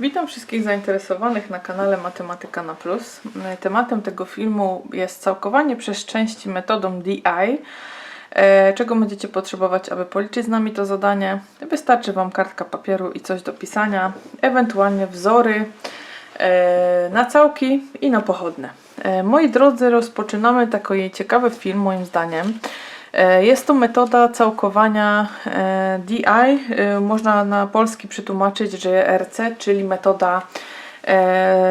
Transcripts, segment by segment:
Witam wszystkich zainteresowanych na kanale Matematyka na Plus. Tematem tego filmu jest całkowanie przez części metodą DI. E, Czego będziecie potrzebować, aby policzyć z nami to zadanie? Wystarczy Wam kartka papieru i coś do pisania, ewentualnie wzory e, na całki i na pochodne. E, Moi drodzy, rozpoczynamy taki ciekawy film moim zdaniem. E, Jest to metoda całkowania e, DI. E, Można na polski przetłumaczyć, że RC, czyli metoda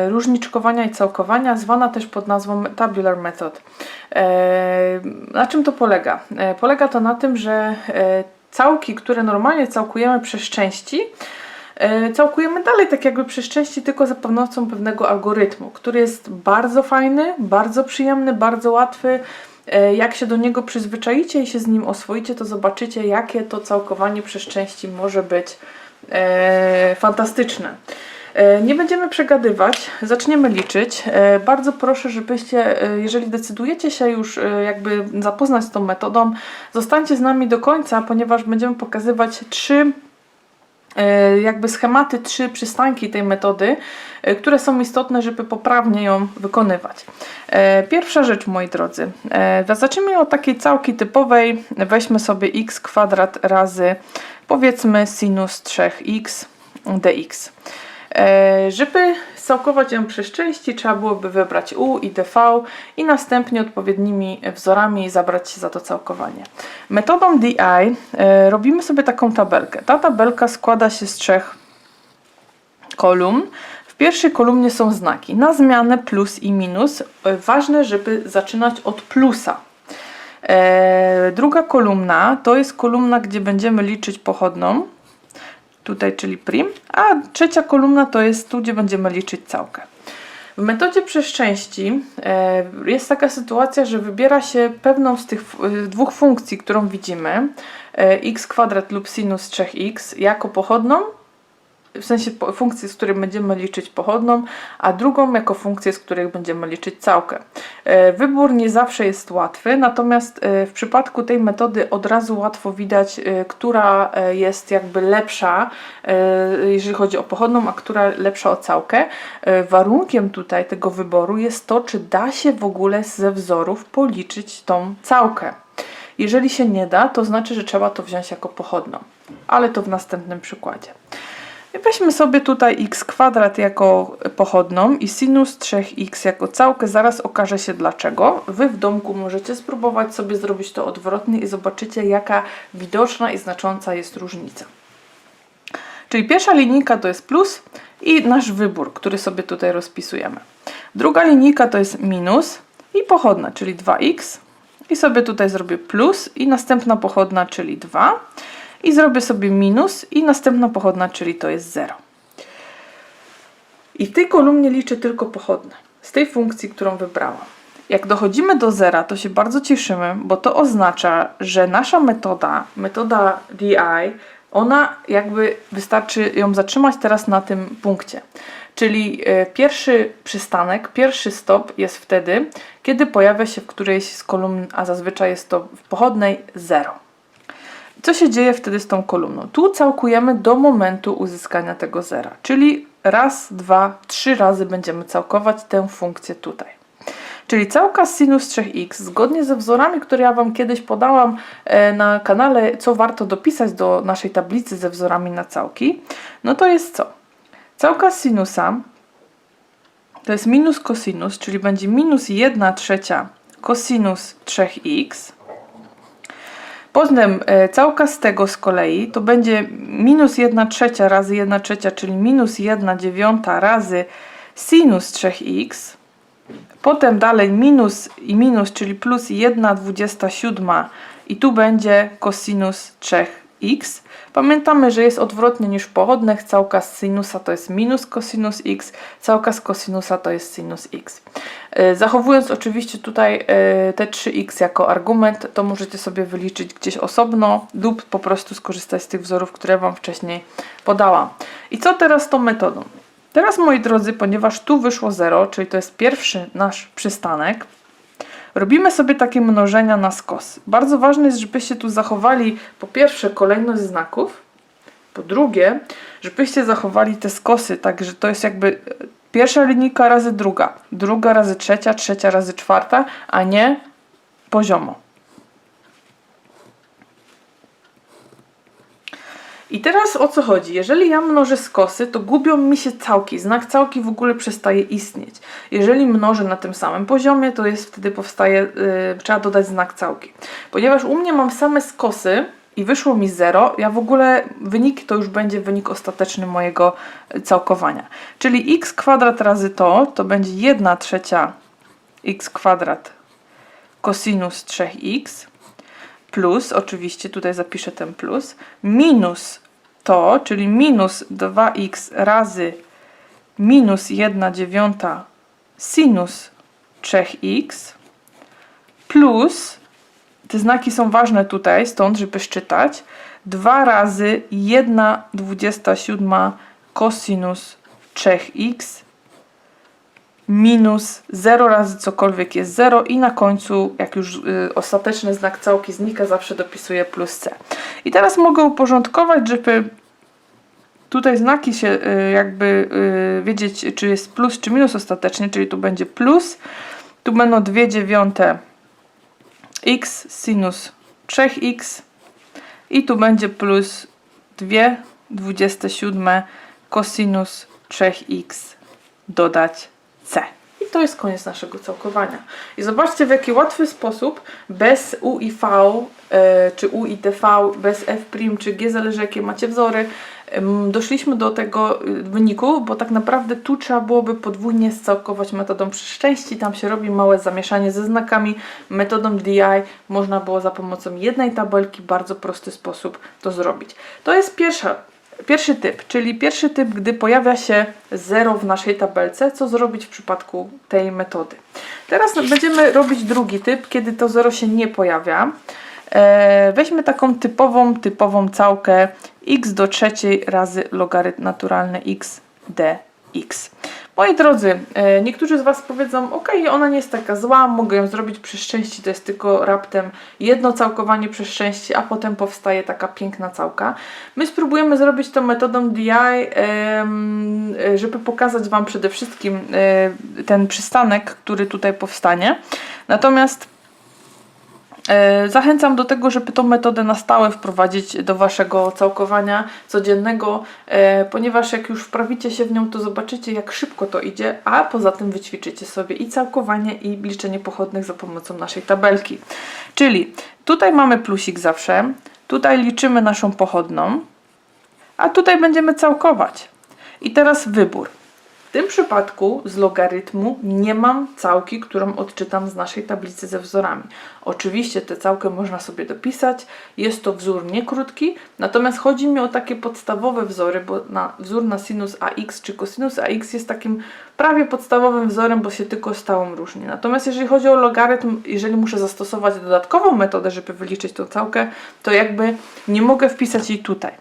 różniczkowania i całkowania, zwana też pod nazwą tabular method. Na czym to polega? Polega to na tym, że całki, które normalnie całkujemy przez części, całkujemy dalej tak jakby przez części, tylko za pomocą pewnego algorytmu, który jest bardzo fajny, bardzo przyjemny, bardzo łatwy. E, Jak się do niego przyzwyczaicie i się z nim oswoicie, to zobaczycie, jakie to całkowanie przez części może być e, fantastyczne. E, Nie będziemy przegadywać, zaczniemy liczyć. Bardzo proszę, żebyście, jeżeli decydujecie się już jakby zapoznać z tą metodą, zostańcie z nami do końca, ponieważ będziemy pokazywać trzy jakby schematy, trzy przystanki tej metody, e, które są istotne, żeby poprawnie ją wykonywać. E, Pierwsza rzecz, moi drodzy, e, zacznijmy od takiej całki typowej. Weźmy sobie x kwadrat razy powiedzmy sinus 3x dx. E, Żeby całkować ją przez części, trzeba byłoby wybrać u i dv i następnie odpowiednimi wzorami zabrać się za to całkowanie. Metodą DI e, robimy sobie taką tabelkę. Ta tabelka składa się z trzech kolumn. W pierwszej kolumnie są znaki na zmianę plus i minus. E, Ważne, żeby zaczynać od plusa. E, druga kolumna to jest kolumna, gdzie będziemy liczyć pochodną tutaj, czyli prim, a trzecia kolumna to jest tu, gdzie będziemy liczyć całkę. W metodzie przez części e, jest taka sytuacja, że wybiera się pewną z tych y, dwóch funkcji, którą widzimy, e, x kwadrat lub sinus 3x, jako pochodną, w sensie funkcję, z której będziemy liczyć pochodną, a drugą jako funkcję, z której będziemy liczyć całkę. E, Wybór nie zawsze jest łatwy, natomiast e, w przypadku tej metody od razu łatwo widać, e, która jest jakby lepsza, jeżeli chodzi o pochodną, a która lepsza o całkę. Warunkiem tutaj tego wyboru jest to, czy da się w ogóle ze wzorów policzyć tą całkę. Jeżeli się nie da, to znaczy, że trzeba to wziąć jako pochodną, ale to w następnym przykładzie. Weźmy sobie tutaj x kwadrat jako pochodną i sinus 3x jako całkę. Zaraz okaże się dlaczego. Wy w domku możecie spróbować sobie zrobić to odwrotnie i zobaczycie jaka widoczna i znacząca jest różnica. Czyli pierwsza linijka to jest plus i nasz wybór, który sobie tutaj rozpisujemy. Druga linijka to jest minus i pochodna, czyli 2x. I sobie tutaj zrobię plus i następna pochodna, czyli 2. I zrobię sobie minus i następna pochodna, czyli to jest 0. I w tej kolumnie liczę tylko pochodne z tej funkcji, którą wybrałam. Jak dochodzimy do zera, to się bardzo cieszymy, bo to oznacza, że nasza metoda, metoda DI, ona jakby wystarczy ją zatrzymać teraz na tym punkcie. Czyli e, pierwszy przystanek, pierwszy stop jest wtedy, kiedy pojawia się w którejś z kolumn, a zazwyczaj jest to w pochodnej 0. Co się dzieje wtedy z tą kolumną? Tu całkujemy do momentu uzyskania tego zera, czyli raz, dwa, trzy razy będziemy całkować tę funkcję tutaj. Czyli całka sinus 3x, zgodnie ze wzorami, które ja Wam kiedyś podałam e, na kanale, co warto dopisać do naszej tablicy ze wzorami na całki, no to jest co? Całka sinusa to jest minus cosinus, czyli będzie minus 1 trzecia cosinus 3x Potem e, całka z tego z kolei to będzie minus 1 trzecia razy 1 trzecia, czyli minus 1 dziewiąta razy sinus 3x. Potem dalej minus i minus, czyli plus 1 dwudziesta siódma i tu będzie kosinus 3 x. Pamiętamy, że jest odwrotnie niż pochodne. Całka z sinusa to jest minus cosinus x, całka z cosinusa to jest sinus x. E, zachowując oczywiście tutaj e, te 3x jako argument, to możecie sobie wyliczyć gdzieś osobno lub po prostu skorzystać z tych wzorów, które Wam wcześniej podałam. I co teraz z tą metodą? Teraz moi drodzy, ponieważ tu wyszło 0, czyli to jest pierwszy nasz przystanek, robimy sobie takie mnożenia na skos. Bardzo ważne jest, żebyście tu zachowali po pierwsze kolejność znaków, Po drugie, żebyście zachowali te skosy, tak że to jest jakby e, pierwsza linijka razy druga, druga razy trzecia, trzecia razy czwarta, a nie poziomo. I teraz o co chodzi? Jeżeli ja mnożę skosy, to gubią mi się całki. Znak całki w ogóle przestaje istnieć. Jeżeli mnożę na tym samym poziomie, to jest wtedy powstaje, yy, trzeba dodać znak całki. Ponieważ u mnie mam same skosy i wyszło mi 0, ja w ogóle wynik to już będzie wynik ostateczny mojego y, całkowania. Czyli x kwadrat razy to, to będzie 1 trzecia x kwadrat cosinus 3x plus, oczywiście tutaj zapiszę ten plus, minus to, czyli minus 2x razy minus 1 dziewiąta sinus 3x plus, te znaki są ważne tutaj, stąd, żeby szczytać, 2 razy 1 27 cosinus 3x minus 0 razy cokolwiek jest 0 i na końcu, jak już y, ostateczny znak całki znika, zawsze dopisuję plus c. I teraz mogę uporządkować, żeby tutaj znaki się y, jakby y, wiedzieć, czy jest plus, czy minus ostatecznie, czyli tu będzie plus, tu będą 2 dziewiąte x sinus 3x i tu będzie plus 2 27 cosinus 3x dodać C. I to jest koniec naszego całkowania. I zobaczcie w jaki łatwy sposób, bez U i V, e, czy U i TV, bez F', czy G, zależy jakie macie wzory, doszliśmy do tego y, wyniku, bo tak naprawdę tu trzeba byłoby podwójnie scałkować metodą przeszczęści. Tam się robi małe zamieszanie ze znakami. Metodą DI można było za pomocą jednej tabelki w bardzo prosty sposób to zrobić. To jest pierwsza Pierwszy typ, czyli pierwszy typ, gdy pojawia się 0 w naszej tabelce, co zrobić w przypadku tej metody. Teraz będziemy robić drugi typ, kiedy to 0 się nie pojawia. E, weźmy taką typową, typową całkę x do trzeciej razy logarytm naturalny x dx. Moi drodzy, e, niektórzy z Was powiedzą, ok, ona nie jest taka zła, mogę ją zrobić przez szczęście, to jest tylko raptem jedno całkowanie przez szczęście, a potem powstaje taka piękna całka. My spróbujemy zrobić to metodą DI, żeby pokazać Wam przede wszystkim e, ten przystanek, który tutaj powstanie. Natomiast zachęcam do tego, żeby tą metodę na stałe wprowadzić do Waszego całkowania codziennego, e, ponieważ jak już wprawicie się w nią, to zobaczycie, jak szybko to idzie, a poza tym wyćwiczycie sobie i całkowanie, i liczenie pochodnych za pomocą naszej tabelki. Czyli tutaj mamy plusik zawsze, tutaj liczymy naszą pochodną, a tutaj będziemy całkować. I teraz wybór. W tym przypadku z logarytmu nie mam całki, którą odczytam z naszej tablicy ze wzorami. Oczywiście tę całkę można sobie dopisać, jest to wzór niekrótki, natomiast chodzi mi o takie podstawowe wzory, bo na, wzór na sinus ax czy cosinus ax jest takim prawie podstawowym wzorem, bo się tylko stałą różni. Natomiast jeżeli chodzi o logarytm, jeżeli muszę zastosować dodatkową metodę, żeby wyliczyć tą całkę, to jakby nie mogę wpisać jej tutaj.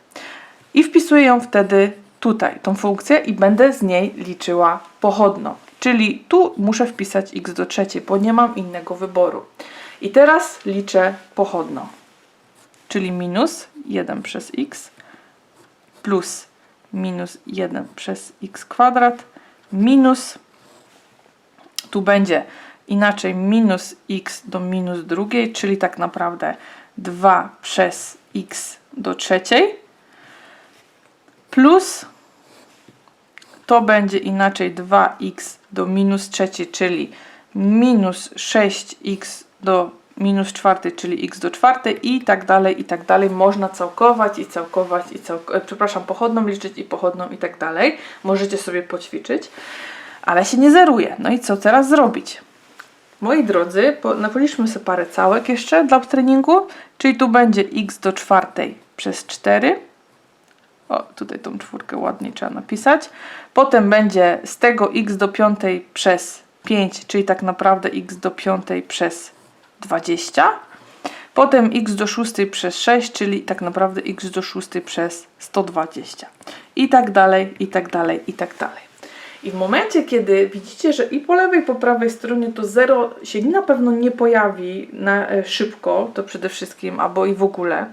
I wpisuję ją wtedy tutaj tą funkcję i będę z niej liczyła pochodną. Czyli tu muszę wpisać x do trzeciej, bo nie mam innego wyboru. I teraz liczę pochodną. Czyli minus 1 przez x plus minus 1 przez x kwadrat minus tu będzie inaczej minus x do minus drugiej, czyli tak naprawdę 2 przez x do trzeciej plus to będzie inaczej 2x do minus trzeciej, czyli minus 6x do minus czwartej, czyli x do czwartej i tak dalej, i tak dalej. Można całkować i całkować i całkować, przepraszam, pochodną liczyć i pochodną i tak dalej. Możecie sobie poćwiczyć, ale się nie zeruje. No i co teraz zrobić? Moi drodzy, napoliczmy sobie parę całek jeszcze dla treningu, czyli tu będzie x do czwartej przez 4 o, tutaj tą czwórkę ładnie trzeba napisać. Potem będzie z tego x do piątej przez 5, czyli tak naprawdę x do piątej przez 20. Potem x do szóstej przez 6, czyli tak naprawdę x do szóstej przez 120. I tak dalej, i tak dalej, i tak dalej. I w momencie, kiedy widzicie, że i po lewej, i po prawej stronie to 0 się na pewno nie pojawi na e, szybko, to przede wszystkim, albo i w ogóle,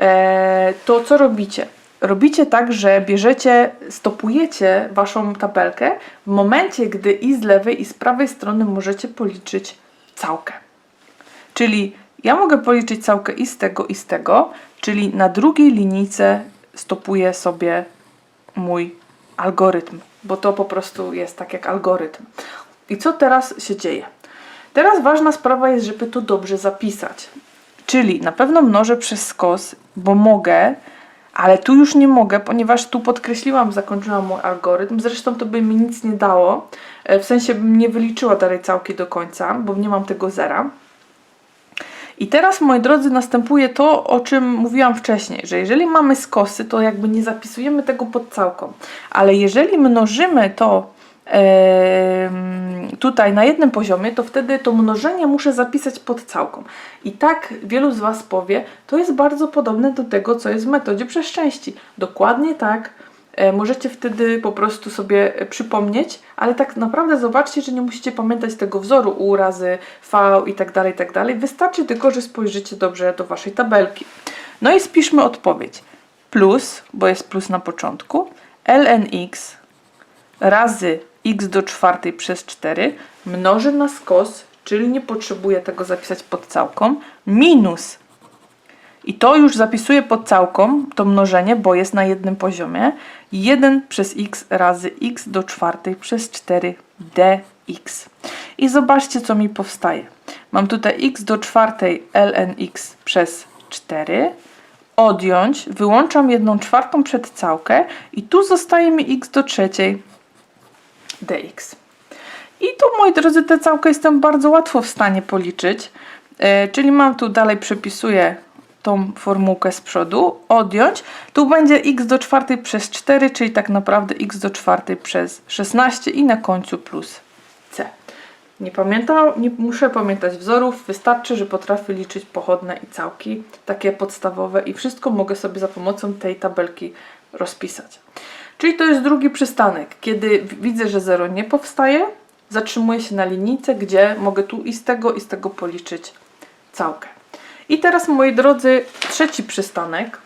e, to co robicie? Robicie tak, że bierzecie, stopujecie waszą tabelkę w momencie, gdy i z lewej, i z prawej strony możecie policzyć całkę. Czyli ja mogę policzyć całkę i z tego, i z tego, czyli na drugiej linijce stopuję sobie mój algorytm, bo to po prostu jest tak jak algorytm. I co teraz się dzieje? Teraz ważna sprawa jest, żeby to dobrze zapisać. Czyli na pewno mnożę przez skos, bo mogę, ale tu już nie mogę, ponieważ tu podkreśliłam, zakończyłam mój algorytm. Zresztą to by mi nic nie dało. E, W sensie bym nie wyliczyła dalej całki do końca, bo nie mam tego zera. I teraz, moi drodzy, następuje to, o czym mówiłam wcześniej, że jeżeli mamy skosy, to jakby nie zapisujemy tego pod całką. Ale jeżeli mnożymy to tutaj na jednym poziomie, to wtedy to mnożenie muszę zapisać pod całką. I tak wielu z Was powie, to jest bardzo podobne do tego, co jest w metodzie przez części. Dokładnie tak. E, Możecie wtedy po prostu sobie e, przypomnieć, ale tak naprawdę zobaczcie, że nie musicie pamiętać tego wzoru U razy V i tak dalej, i tak dalej. Wystarczy tylko, że spojrzycie dobrze do Waszej tabelki. No i spiszmy odpowiedź. Plus, bo jest plus na początku, lnx razy x do czwartej przez 4 mnoży na skos, czyli nie potrzebuję tego zapisać pod całką, minus i to już zapisuję pod całką, to mnożenie, bo jest na jednym poziomie. 1 przez x razy x do czwartej przez 4 dx. I zobaczcie, co mi powstaje. Mam tutaj x do czwartej lnx przez 4. Odjąć, wyłączam jedną czwartą przed całkę i tu zostaje mi x do trzeciej dx. I tu, moi drodzy, tę całkę jestem bardzo łatwo w stanie policzyć. E, czyli mam tu dalej przepisuję tą formułkę z przodu, odjąć. Tu będzie x do czwartej przez 4, czyli tak naprawdę x do czwartej przez 16 i na końcu plus c. Nie pamiętam, nie muszę pamiętać wzorów, wystarczy, że potrafię liczyć pochodne i całki, takie podstawowe i wszystko mogę sobie za pomocą tej tabelki rozpisać. Czyli to jest drugi przystanek. Kiedy widzę, że 0 nie powstaje, zatrzymuję się na linijce, gdzie mogę tu i z tego, i z tego policzyć całkę. I teraz, moi drodzy, trzeci przystanek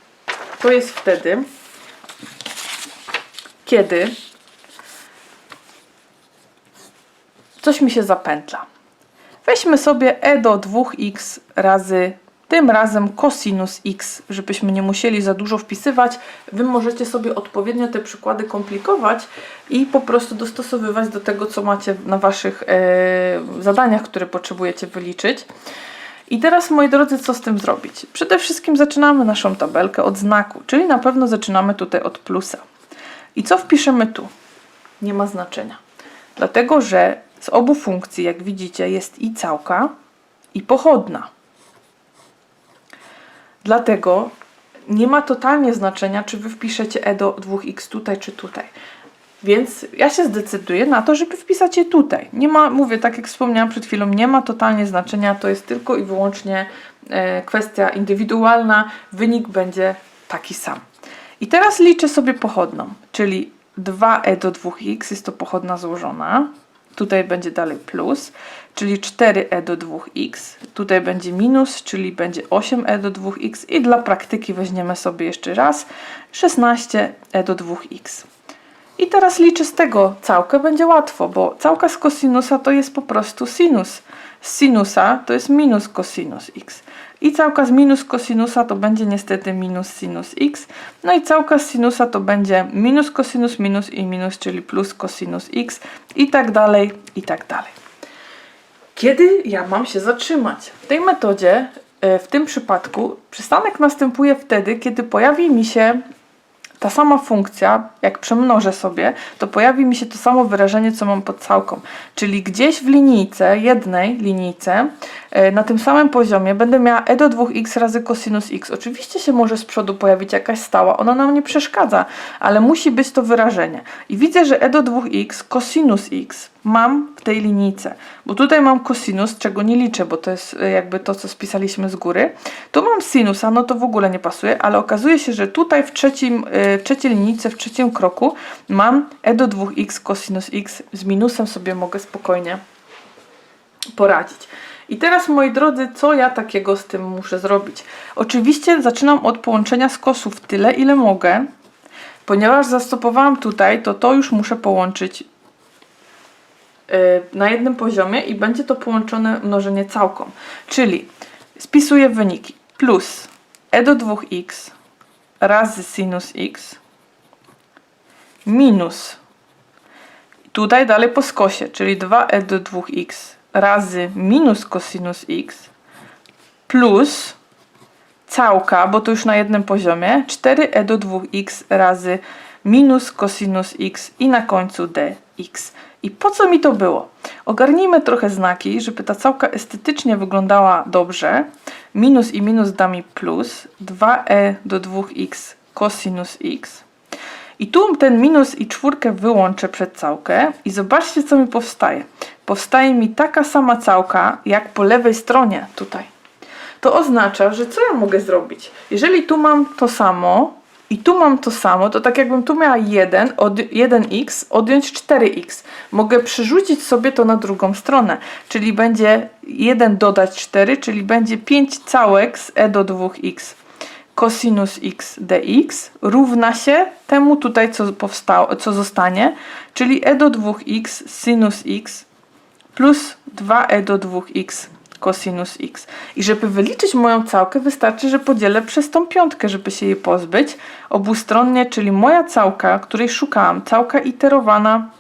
to jest wtedy, kiedy coś mi się zapętla. Weźmy sobie e do 2x razy tym razem cosinus x, żebyśmy nie musieli za dużo wpisywać. Wy możecie sobie odpowiednio te przykłady komplikować i po prostu dostosowywać do tego, co macie na waszych e, zadaniach, które potrzebujecie wyliczyć. I teraz, moi drodzy, co z tym zrobić? Przede wszystkim zaczynamy naszą tabelkę od znaku, czyli na pewno zaczynamy tutaj od plusa. I co wpiszemy tu? Nie ma znaczenia. Dlatego, że z obu funkcji, jak widzicie, jest i całka, i pochodna. Dlatego nie ma totalnie znaczenia, czy wy wpiszecie e do 2x tutaj, czy tutaj. Więc ja się zdecyduję na to, żeby wpisać je tutaj. Nie ma, mówię, tak jak wspomniałam przed chwilą, nie ma totalnie znaczenia, to jest tylko i wyłącznie e, kwestia indywidualna, wynik będzie taki sam. I teraz liczę sobie pochodną, czyli 2e do 2x jest to pochodna złożona. Tutaj będzie dalej plus, czyli 4e do 2x. Tutaj będzie minus, czyli będzie 8e do 2x. I dla praktyki weźmiemy sobie jeszcze raz 16e do 2x. I teraz liczę z tego całkę, będzie łatwo, bo całka z kosinusa to jest po prostu sinus. Z sinusa to jest minus cosinus x. I całka z minus cosinusa to będzie niestety minus sinus x. No i całka z sinusa to będzie minus cosinus minus i minus, czyli plus cosinus x i tak dalej, i tak dalej. Kiedy ja mam się zatrzymać? W tej metodzie, e, w tym przypadku, przystanek następuje wtedy, kiedy pojawi mi się ta sama funkcja, jak przemnożę sobie, to pojawi mi się to samo wyrażenie, co mam pod całką. Czyli gdzieś w linijce, jednej linijce, na tym samym poziomie będę miała e do 2x razy cosinus x. Oczywiście się może z przodu pojawić jakaś stała, ona nam nie przeszkadza, ale musi być to wyrażenie. I widzę, że e do 2x cosinus x mam w tej linijce, bo tutaj mam cosinus, czego nie liczę, bo to jest e, jakby to, co spisaliśmy z góry. Tu mam sinusa, no to w ogóle nie pasuje, ale okazuje się, że tutaj w, trzecim, e, w trzeciej linijce, w trzecim kroku mam e do 2x cosinus x, z minusem sobie mogę spokojnie poradzić. I teraz, moi drodzy, co ja takiego z tym muszę zrobić? Oczywiście zaczynam od połączenia skosów tyle, ile mogę, Ponieważ zastopowałam tutaj, to to już muszę połączyć yy, na jednym poziomie i będzie to połączone mnożenie całką. Czyli spisuję wyniki. Plus e do 2x razy sinus x minus tutaj dalej po skosie, czyli 2e do 2x razy minus cosinus x plus całka, bo to już na jednym poziomie, 4e do 2x razy minus cosinus x i na końcu dx. I po co mi to było? Ogarnijmy trochę znaki, żeby ta całka estetycznie wyglądała dobrze. Minus i minus da mi plus 2e do 2x cosinus x. I tu ten minus i czwórkę wyłączę przed całkę i zobaczcie co mi powstaje. Powstaje mi taka sama całka jak po lewej stronie tutaj. To oznacza, że co ja mogę zrobić? Jeżeli tu mam to samo i tu mam to samo, to tak jakbym tu miała 1, od, 1x, odjąć 4x. Mogę przerzucić sobie to na drugą stronę, czyli będzie 1 dodać 4, czyli będzie 5 całek z e do 2x cosinus x dx równa się temu tutaj, co, powstało, co zostanie, czyli e do 2x sinus x plus 2e do 2x cosinus x. I żeby wyliczyć moją całkę, wystarczy, że podzielę przez tą piątkę, żeby się jej pozbyć obustronnie, czyli moja całka, której szukałam, całka iterowana,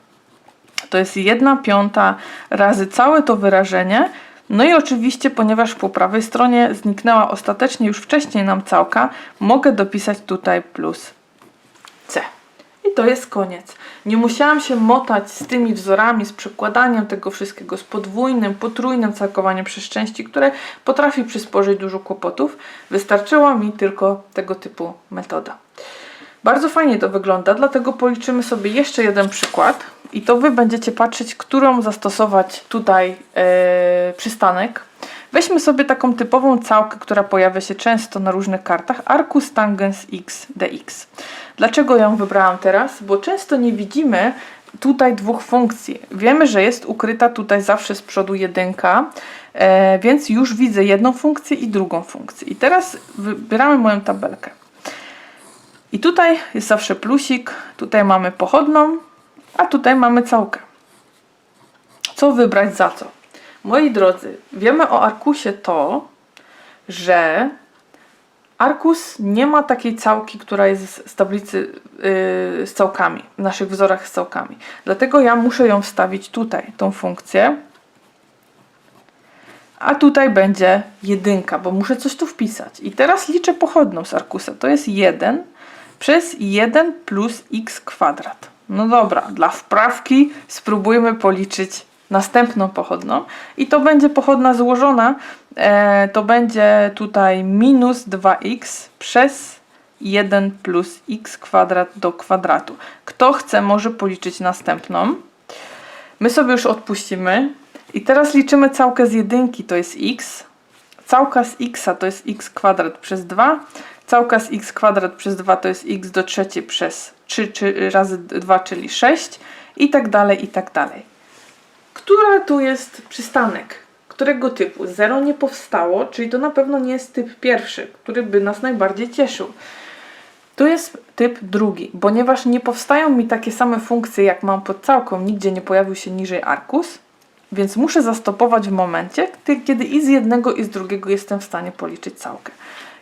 to jest 1 piąta razy całe to wyrażenie. No i oczywiście, ponieważ po prawej stronie zniknęła ostatecznie już wcześniej nam całka, mogę dopisać tutaj plus c. I to jest koniec. Nie musiałam się motać z tymi wzorami, z przekładaniem tego wszystkiego, z podwójnym, potrójnym całkowaniem przez części, które potrafi przysporzyć dużo kłopotów. Wystarczyła mi tylko tego typu metoda. Bardzo fajnie to wygląda, dlatego policzymy sobie jeszcze jeden przykład i to Wy będziecie patrzeć, którą zastosować tutaj e, przystanek. Weźmy sobie taką typową całkę, która pojawia się często na różnych kartach, arcus tangens x dx. Dlaczego ją wybrałam teraz? Bo często nie widzimy tutaj dwóch funkcji. Wiemy, że jest ukryta tutaj zawsze z przodu jedynka, e, więc już widzę jedną funkcję i drugą funkcję. I teraz wybieramy moją tabelkę. I tutaj jest zawsze plusik, tutaj mamy pochodną, a tutaj mamy całkę. Co wybrać za co? Moi drodzy, wiemy o arkusie to, że arkus nie ma takiej całki, która jest z tablicy yy, z całkami, w naszych wzorach z całkami. Dlatego ja muszę ją wstawić tutaj, tą funkcję. A tutaj będzie jedynka, bo muszę coś tu wpisać. I teraz liczę pochodną z arkusa. To jest 1 przez 1 plus x kwadrat. No dobra, dla wprawki spróbujmy policzyć następną pochodną. I to będzie pochodna złożona. E, to będzie tutaj minus 2x przez 1 plus x kwadrat do kwadratu. Kto chce, może policzyć następną. My sobie już odpuścimy. I teraz liczymy całkę z jedynki, to jest x. Całka z x to jest x kwadrat przez 2. Całka z x kwadrat przez 2 to jest x do trzeciej przez 3 czy, razy 2, czyli 6 i tak dalej, i tak dalej. Która tu jest przystanek? Którego typu? 0 nie powstało, czyli to na pewno nie jest typ pierwszy, który by nas najbardziej cieszył. Tu jest typ drugi, ponieważ nie powstają mi takie same funkcje, jak mam pod całką, nigdzie nie pojawił się niżej arkus, więc muszę zastopować w momencie, kiedy i z jednego i z drugiego jestem w stanie policzyć całkę.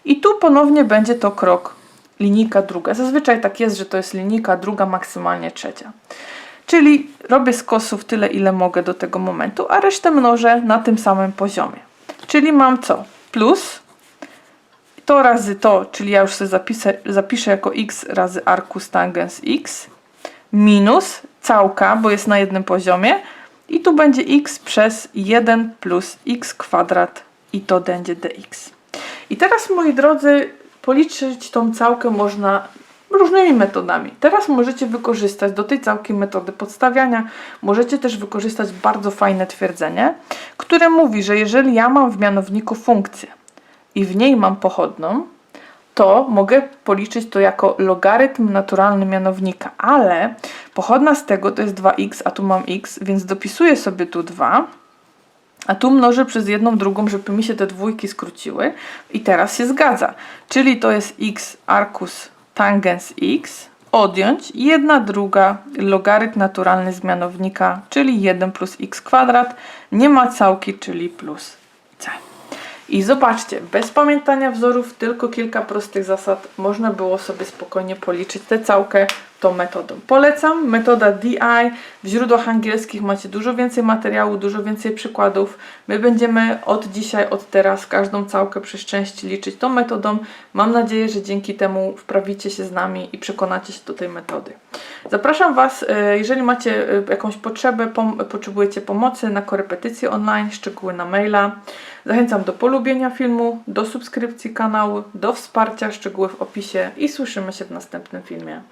I tu ponownie będzie to krok linijka druga. Zazwyczaj tak jest, że to jest linijka druga, maksymalnie trzecia. Czyli robię skosów tyle, ile mogę do tego momentu, a resztę mnożę na tym samym poziomie. Czyli mam co? Plus to razy to, czyli ja już sobie zapiszę, zapiszę jako x razy arcus tangens x, minus całka, bo jest na jednym poziomie, i tu będzie x przez 1 plus x kwadrat i to będzie dx. I teraz, moi drodzy, policzyć tą całkę można różnymi metodami. Teraz możecie wykorzystać do tej całki metody podstawiania. Możecie też wykorzystać bardzo fajne twierdzenie, które mówi, że jeżeli ja mam w mianowniku funkcję i w niej mam pochodną, to mogę policzyć to jako logarytm naturalny mianownika, ale pochodna z tego to jest 2x, a tu mam x, więc dopisuję sobie tu 2 a tu mnożę przez jedną drugą, żeby mi się te dwójki skróciły. I teraz się zgadza. Czyli to jest x arcus tangens x odjąć 1 druga logarytm naturalny z mianownika, czyli 1 plus x kwadrat, nie ma całki, czyli plus c. I zobaczcie, bez pamiętania wzorów, tylko kilka prostych zasad, można było sobie spokojnie policzyć tę całkę tą metodą. Polecam, metoda DI. W źródłach angielskich macie dużo więcej materiału, dużo więcej przykładów. My będziemy od dzisiaj, od teraz każdą całkę przez części liczyć tą metodą. Mam nadzieję, że dzięki temu wprawicie się z nami i przekonacie się do tej metody. Zapraszam Was, e, jeżeli macie e, jakąś potrzebę, pom- potrzebujecie pomocy na korepetycje online, szczegóły na maila. Zachęcam do polubienia filmu, do subskrypcji kanału, do wsparcia, szczegóły w opisie i słyszymy się w następnym filmie.